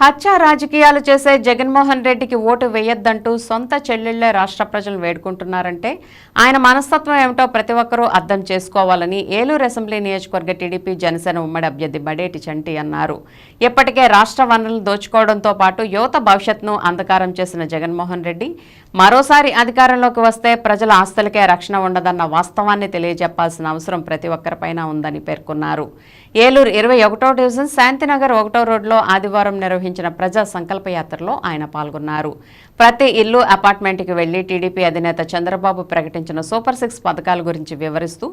హత్య రాజకీయాలు చేసే జగన్మోహన్ రెడ్డికి ఓటు వేయొద్దంటూ సొంత చెల్లెళ్ళే రాష్ట్ర ప్రజలు వేడుకుంటున్నారంటే ఆయన మనస్తత్వం ఏమిటో ప్రతి ఒక్కరూ అర్థం చేసుకోవాలని ఏలూరు అసెంబ్లీ నియోజకవర్గ టీడీపీ జనసేన ఉమ్మడి అభ్యర్థి బడేటి చంటి అన్నారు. ఇప్పటికే రాష్ట్ర వనరులు దోచుకోవడంతో పాటు యువత భవిష్యత్ను అంధకారం చేసిన జగన్మోహన్ రెడ్డి మరోసారి అధికారంలోకి వస్తే ప్రజల ఆస్తులకే రక్షణ ఉండదన్న వాస్తవాన్ని తెలియజెప్పాల్సిన అవసరం ప్రతి ఒక్కరిపైన ఉందని పేర్కొన్నారు. ఏలూరు ఇరవై ఒకటో డివిజన్ శాంతినగర్ ఒకటో రోడ్లో ఆదివారం నిర్వహించిన ప్రజా సంకల్పయాత్రలో ఆయన పాల్గొన్నారు. ప్రతి ఇల్లు అపార్ట్మెంట్కి వెళ్ళి టీడీపీ అధినేత చంద్రబాబు ప్రకటించిన సూపర్ సిక్స్ పథకాల గురించి వివరిస్తూ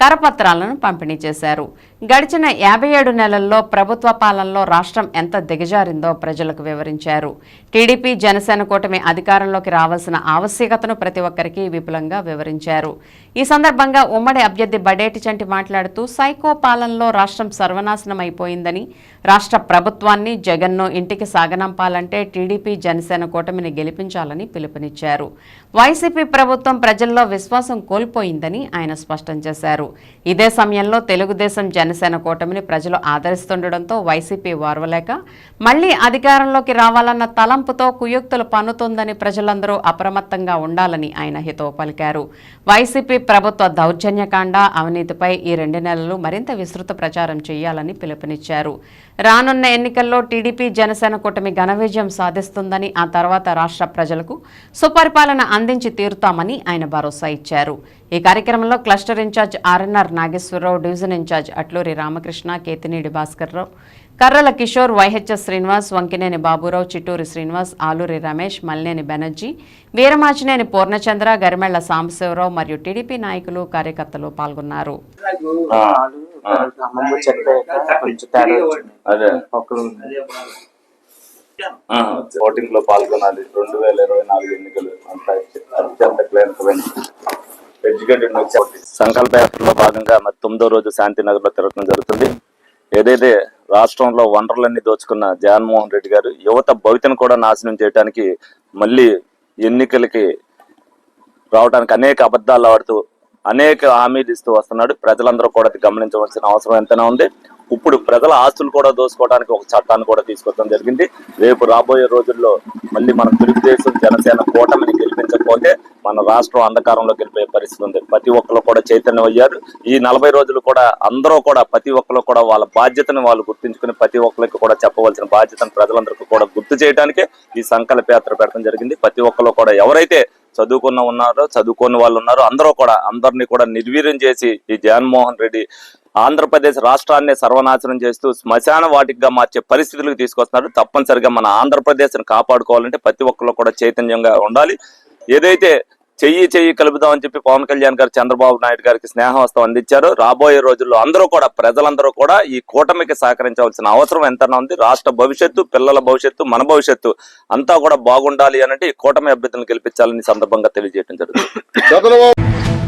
కరపత్రాలను పంపిణీ చేశారు. గడిచిన యాభై ఏడు నెలల్లో ప్రభుత్వ పాలనలో రాష్ట్రం ఎంత దిగజారిందో ప్రజలకు వివరించారు. టీడీపీ జనసేన కూటమి అధికారంలోకి రావాల్సిన ఆవశ్యకతను ప్రతి ఒక్కరికి విపులంగా వివరించారు. ఈ సందర్భంగా ఉమ్మడి అభ్యర్థి బడేటి చంటి మాట్లాడుతూ సైకో పాలనలో రాష్ట్రం సర్వనాశనం అయిపోయిందని రాష్ట్ర ప్రభుత్వాన్ని జగన్ను ఇంటికి సాగనంపాలంటే టీడీపీ జనసేన కూటమిని గెలిపించాలని పిలుపునిచ్చారు. వైసీపీ ప్రభుత్వం ప్రజల్లో విశ్వాసం కోల్పోయిందని ఆయన స్పష్టం చేశారు. ఇదే సమయంలో తెలుగుదేశం జనసేన కూటమిని ప్రజలు ఆదరిస్తుండటంతో వైసీపీ వారవలేక మళ్ళీ అధికారంలోకి రావాలన్న తలంపుతో కుయుక్తులు పన్నుతోందని ప్రజలందరూ అప్రమత్తంగా ఉండాలని ఆయన హితవు పలికారు. వైసీపీ ప్రభుత్వ దౌర్జన్యకాండ అవినీతిపై ఈ రెండు నెలలు మరింత విస్తృత ప్రచారం చేయాలని పిలుపునిచ్చారు. రానున్న ఎన్నికల్లో టీడీపీ జనసేన కూటమి ఘన విజయం సాధిస్తుందని ఆ తర్వాత రాష్ట్ర ప్రజలకు సుపరిపాలన అందించి తీరుతామని ఆయన భరోసా ఇచ్చారు ఈ కార్యక్రమంలో cluster incharge R N R Nageswararao division incharge Atluri Ramakrishna Ketineedi Bhaskarrao Karrala Kishore Y H S Srinivas Vankineni Baburao Chitturi Srinivas Aluri Ramesh Malineni Banerjee Veeramachaneni Purnachandra Garimella Sambasivarao మరియు టీడీపీ నాయకులు కార్యకర్తలు పాల్గొన్నారు అదే ఓటింగ్లో పాల్గొనాలి. రెండు వేల ఇరవై నాలుగు ఎన్నికలు అత్యంత క్లియర్మైన సంకల్ప యాత్రలో భాగంగా మరి తొమ్మిదో రోజు శాంతినగర్లో తిరగడం జరుగుతుంది. ఏదైతే రాష్ట్రంలో వనరులన్నీ దోచుకున్న జగన్మోహన్ రెడ్డి గారు యువత భవితను కూడా నాశనం చేయడానికి మళ్ళీ ఎన్నికలకి రావడానికి అనేక అబద్ధాలు ఆడుతూ అనేక హామీలు ఇస్తూ వస్తున్నాడు. ప్రజలందరూ కూడా అది గమనించవలసిన అవసరం ఎంతైనా ఉంది. ఇప్పుడు ప్రజల ఆస్తులు కూడా దోసుకోవడానికి ఒక చట్టాన్ని కూడా తీసుకొచ్చడం జరిగింది. రేపు రాబోయే రోజుల్లో మళ్ళీ మన తెలుగుదేశం జనసేన కూటమిని గెలిపించకపోతే మన రాష్ట్రం అంధకారంలో గెలిపే పరిస్థితి ఉంది. ప్రతి ఒక్కరు కూడా చైతన్యం అయ్యారు ఈ నలభై రోజులు కూడా అందరూ కూడా ప్రతి ఒక్కరు కూడా వాళ్ళ బాధ్యతను వాళ్ళు గుర్తించుకుని ప్రతి ఒక్కరికి కూడా చెప్పవలసిన బాధ్యతను ప్రజలందరికీ కూడా గుర్తు చేయడానికే ఈ సంకల్ప యాత్ర పెట్టడం జరిగింది. ప్రతి ఒక్కరు కూడా ఎవరైతే చదువుకున్న ఉన్నారో చదువుకోని వాళ్ళు ఉన్నారో అందరూ కూడా అందరినీ కూడా నిర్వీర్యం చేసి ఈ జగన్మోహన్ రెడ్డి ఆంధ్రప్రదేశ్ రాష్ట్రాన్ని సర్వనాశనం చేస్తూ శ్మశాన వాటిగా మార్చే పరిస్థితులకు తీసుకొస్తున్నారు. తప్పనిసరిగా మన ఆంధ్రప్రదేశ్ని కాపాడుకోవాలంటే ప్రతి ఒక్కరు కూడా చైతన్యంగా ఉండాలి. ఏదైతే చెయ్యి చెయ్యి కలుపుదామని చెప్పి పవన్ కళ్యాణ్ గారు చంద్రబాబు నాయుడు గారికి స్నేహహస్తం అందించారు. రాబోయే రోజుల్లో అందరూ కూడా ప్రజలందరూ కూడా ఈ కూటమికి సహకరించవలసిన అవసరం ఎంతనా ఉంది. రాష్ట్ర భవిష్యత్తు పిల్లల భవిష్యత్తు మన భవిష్యత్తు అంతా కూడా బాగుండాలి అని అంటే ఈ కూటమి అభ్యర్థులను గెలిపించాలని సందర్భంగా తెలియజేయడం జరుగుతుంది.